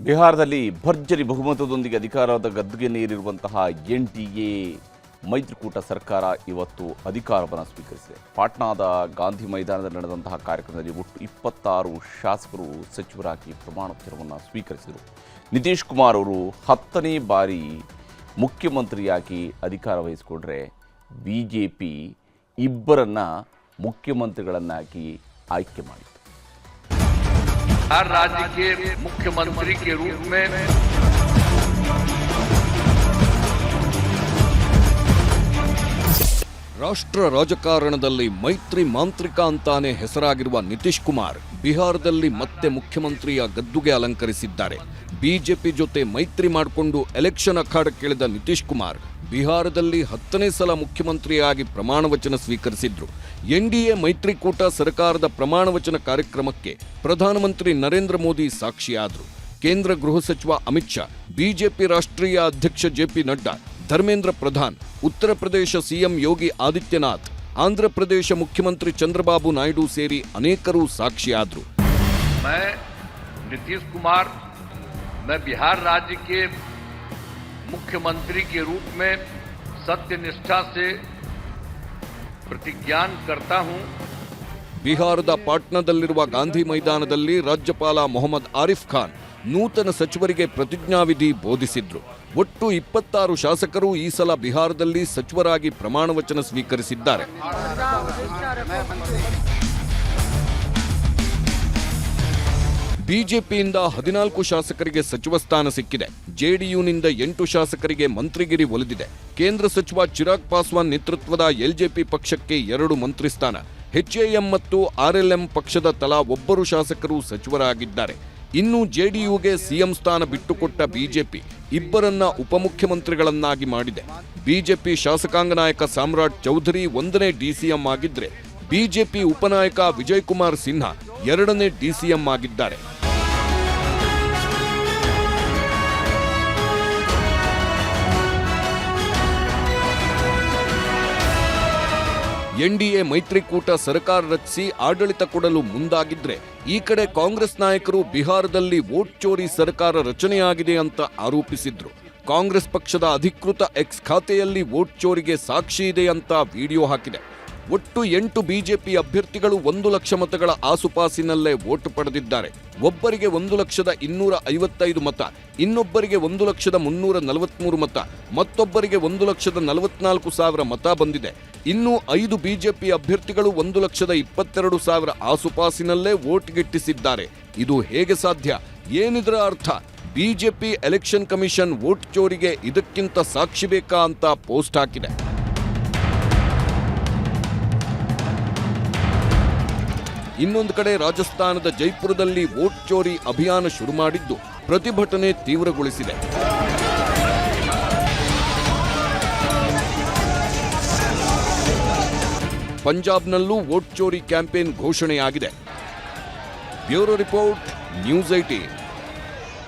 ಬಿಹಾರದಲ್ಲಿ ಭರ್ಜರಿ ಬಹುಮತದೊಂದಿಗೆ ಅಧಿಕಾರದ ಗದ್ದುಗೆನೇರಿರುವಂತಹ ಎನ್ ಡಿ ಎ ಮೈತ್ರಿಕೂಟ ಸರ್ಕಾರ ಇವತ್ತು ಅಧಿಕಾರವನ್ನು ಸ್ವೀಕರಿಸಿದೆ. ಪಾಟ್ನಾದ ಗಾಂಧಿ ಮೈದಾನದಲ್ಲಿ ನಡೆದಂತಹ ಕಾರ್ಯಕ್ರಮದಲ್ಲಿ ಒಟ್ಟು ಇಪ್ಪತ್ತಾರು ಶಾಸಕರು ಸಚಿವರಾಗಿ ಪ್ರಮಾಣ ವಚನವನ್ನು ಸ್ವೀಕರಿಸಿದರು. ನಿತೀಶ್ ಕುಮಾರ್ ಅವರು ಹತ್ತನೇ ಬಾರಿ ಮುಖ್ಯಮಂತ್ರಿಯಾಗಿ ಅಧಿಕಾರ ವಹಿಸಿಕೊಂಡ್ರೆ ಬಿ ಜೆ ಪಿ ಇಬ್ಬರನ್ನ ಮುಖ್ಯಮಂತ್ರಿಗಳನ್ನಾಗಿ ಆಯ್ಕೆ ಮಾಡಿತು हर राज्य के मुख्यमंत्री के रूप में ರಾಷ್ಟ್ರ ರಾಜಕಾರಣದಲ್ಲಿ ಮೈತ್ರಿ ಮಾಂತ್ರಿಕ ಅಂತಾನೆ ಹೆಸರಾಗಿರುವ ನಿತೀಶ್ ಕುಮಾರ್ ಬಿಹಾರದಲ್ಲಿ ಮತ್ತೆ ಮುಖ್ಯಮಂತ್ರಿಯ ಗದ್ದುಗೆ ಅಲಂಕರಿಸಿದ್ದಾರೆ. ಬಿಜೆಪಿ ಜೊತೆ ಮೈತ್ರಿ ಮಾಡಿಕೊಂಡು ಎಲೆಕ್ಷನ್ ಅಖಾಡಕ್ಕಿಳಿದ ನಿತೀಶ್ ಕುಮಾರ್ ಬಿಹಾರದಲ್ಲಿ ಹತ್ತನೇ ಸಲ ಮುಖ್ಯಮಂತ್ರಿಯಾಗಿ ಪ್ರಮಾಣ ವಚನ ಸ್ವೀಕರಿಸಿದ್ರು ಎನ್ಡಿಎ ಮೈತ್ರಿಕೂಟ ಸರ್ಕಾರದ ಪ್ರಮಾಣ ವಚನ ಕಾರ್ಯಕ್ರಮಕ್ಕೆ ಪ್ರಧಾನಮಂತ್ರಿ ನರೇಂದ್ರ ಮೋದಿ ಸಾಕ್ಷಿಯಾದರು. ಕೇಂದ್ರ ಗೃಹ ಸಚಿವ ಅಮಿತ್ ಶಾ, ಬಿಜೆಪಿ ರಾಷ್ಟ್ರೀಯ ಅಧ್ಯಕ್ಷ ಜೆಪಿ ನಡ್ಡಾ, ಧರ್ಮೇಂದ್ರ ಪ್ರಧಾನ್, ಉತ್ತರ ಪ್ರದೇಶ ಸಿಎಂ ಯೋಗಿ ಆದಿತ್ಯನಾಥ್ ಆಂಧ್ರ ಪ್ರದೇಶ ಮುಖ್ಯಮಂತ್ರಿ ಚಂದ್ರಬಾಬು ನಾಯ್ಡು ಸೇರಿ ಅನೇಕರು ಸಾಕ್ಷಿಯಾದರು मैं नीतीश कुमार मैं बिहार राज्य के मुख्यमंत्री के रूप में सत्य निष्ठा से प्रतिज्ञान करता हूं ಬಿಹಾರದ ಪಾಟ್ನಾದಲ್ಲಿರುವ ಗಾಂಧಿ ಮೈದಾನದಲ್ಲಿ ರಾಜ್ಯಪಾಲ ಮೊಹಮ್ಮದ್ ಆರಿಫ್ ಖಾನ್ ನೂತನ ಸಚಿವರಿಗೆ ಪ್ರತಿಜ್ಞಾವಿಧಿ ಬೋಧಿಸಿದ್ರು. ಒಟ್ಟು ಇಪ್ಪತ್ತಾರು ಶಾಸಕರು ಈ ಸಲ ಬಿಹಾರದಲ್ಲಿ ಸಚಿವರಾಗಿ ಪ್ರಮಾಣ ವಚನ ಸ್ವೀಕರಿಸಿದ್ದಾರೆ. ಬಿಜೆಪಿಯಿಂದ ಹದಿನಾಲ್ಕು ಶಾಸಕರಿಗೆ ಸಚಿವ ಸ್ಥಾನ ಸಿಕ್ಕಿದೆ. ಜೆಡಿಯುನಿಂದ ಎಂಟು ಶಾಸಕರಿಗೆ ಮಂತ್ರಿಗಿರಿ ಒಲಿದಿದೆ. ಕೇಂದ್ರ ಸಚಿವ ಚಿರಾಗ್ ಪಾಸ್ವಾನ್ ನೇತೃತ್ವದ ಎಲ್ಜೆಪಿ ಪಕ್ಷಕ್ಕೆ ಎರಡು ಮಂತ್ರಿ ಸ್ಥಾನ. ಎಚ್ಎಎಂ ಮತ್ತು ಆರ್ಎಲ್ಎಂ ಪಕ್ಷದ ತಲಾ ಒಬ್ಬರು ಶಾಸಕರು ಸಚಿವರಾಗಿದ್ದಾರೆ. ಇನ್ನು ಜೆಡಿಯುಗೆ ಸಿಎಂ ಸ್ಥಾನ ಬಿಟ್ಟುಕೊಟ್ಟ ಬಿಜೆಪಿ ಇಬ್ಬರನ್ನ ಉಪಮುಖ್ಯಮಂತ್ರಿಗಳನ್ನಾಗಿ ಮಾಡಿದೆ. ಬಿಜೆಪಿ ಶಾಸಕಾಂಗ ನಾಯಕ ಸಾಮ್ರಾಟ್ ಚೌಧರಿ ಒಂದನೇ ಡಿಸಿಎಂ ಆಗಿದ್ರೆ, ಬಿಜೆಪಿ ಉಪನಾಯಕ ವಿಜಯ್ ಕುಮಾರ್ ಸಿನ್ಹಾ ಎರಡನೇ ಡಿಸಿಎಂ ಆಗಿದ್ದಾರೆ. ಎನ್ಡಿಎ ಮೈತ್ರಿಕೂಟ ಸರ್ಕಾರ ರಚಿಸಿ ಆಡಳಿತ ಕೊಡಲು ಮುಂದಾಗಿದ್ರೆ ಈ ಕಡೆ ಕಾಂಗ್ರೆಸ್ ನಾಯಕರು ಬಿಹಾರದಲ್ಲಿ ವೋಟ್ ಚೋರಿ ಸರ್ಕಾರ ರಚನೆಯಾಗಿದೆ ಅಂತ ಆರೋಪಿಸಿದ್ರು. ಕಾಂಗ್ರೆಸ್ ಪಕ್ಷದ ಅಧಿಕೃತ ಎಕ್ಸ್ ಖಾತೆಯಲ್ಲಿ ವೋಟ್ ಚೋರಿಗೆ ಸಾಕ್ಷಿ ಇದೆ ಅಂತ ವಿಡಿಯೋ ಹಾಕಿದೆ. ಒಟ್ಟು ಎಂಟು ಬಿಜೆಪಿ ಅಭ್ಯರ್ಥಿಗಳು ಒಂದು ಲಕ್ಷ ಮತಗಳ ಆಸುಪಾಸಿನಲ್ಲೇ ವೋಟ್ ಪಡೆದಿದ್ದಾರೆ. ಒಬ್ಬರಿಗೆ ಒಂದು ಲಕ್ಷದ ಇನ್ನೂರ ಐವತ್ತೈದು ಮತ, ಇನ್ನೊಬ್ಬರಿಗೆ ಒಂದು ಲಕ್ಷದ ಮುನ್ನೂರ ನಲವತ್ಮೂರು ಮತ, ಮತ್ತೊಬ್ಬರಿಗೆ ಒಂದು ಲಕ್ಷದ ನಲವತ್ನಾಲ್ಕು ಸಾವಿರ ಮತ ಬಂದಿದೆ. ಇನ್ನೂ ಐದು ಬಿಜೆಪಿ ಅಭ್ಯರ್ಥಿಗಳು ಒಂದು ಲಕ್ಷದ ಇಪ್ಪತ್ತೆರಡು ಸಾವಿರ ಆಸುಪಾಸಿನಲ್ಲೇ ವೋಟ್ ಗಿಟ್ಟಿಸಿದ್ದಾರೆ. ಇದು ಹೇಗೆ ಸಾಧ್ಯ? ಏನಿದರ ಅರ್ಥ? ಬಿಜೆಪಿ ಎಲೆಕ್ಷನ್ ಕಮಿಷನ್ ವೋಟ್ ಚೋರಿಗೆ ಇದಕ್ಕಿಂತ ಸಾಕ್ಷಿ ಬೇಕಾ ಅಂತ ಪೋಸ್ಟ್ ಹಾಕಿದೆ. ಇನ್ನೊಂದು ಕಡೆ ರಾಜಸ್ಥಾನದ ಜೈಪುರದಲ್ಲಿ ವೋಟ್ ಚೋರಿ ಅಭಿಯಾನ ಶುರು ಮಾಡಿದ್ದು ಪ್ರತಿಭಟನೆ ತೀವ್ರಗೊಳಿಸಿದೆ. ಪಂಜಾಬ್ನಲ್ಲೂ ವೋಟ್ ಚೋರಿ campaign ಘೋಷಣೆಯಾಗಿದೆ. Bureau report, news eighteen